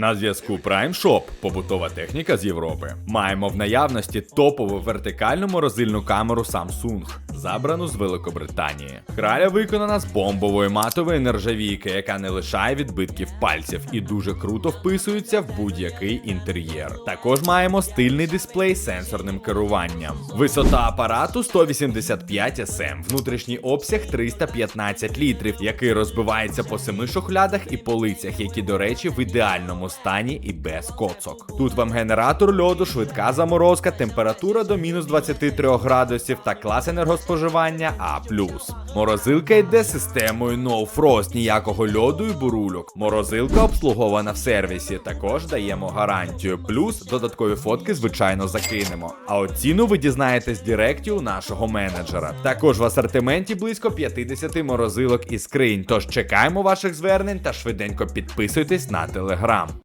На зв'язку Prime Shop – побутова техніка з Європи. Маємо в наявності топову вертикальну морозильну камеру Samsung, забрану з Великобританії. Краля виконана з бомбової матової нержавійки, яка не лишає відбитків пальців і дуже круто вписується в будь-який інтер'єр. Також маємо стильний дисплей з сенсорним керуванням. Висота апарату 185 см, внутрішній обсяг 315 літрів, який розбивається по семи шухлядах і полицях, які, до речі, в ідеальному стані і без коцок. Тут вам генератор льоду, швидка заморозка, температура до мінус 23 градусів та клас енергоспоживання А. Морозилка йде системою No Frost, ніякого льоду і бурульок. Морозилка обслугована в сервісі. Також даємо гарантію. Плюс додаткові фотки, звичайно, закинемо. А от ціну ви дізнаєтесь директі у нашого менеджера. Також в асортименті близько 50 морозилок і скринь. Тож чекаємо ваших звернень та швиденько підписуйтесь на телеграм.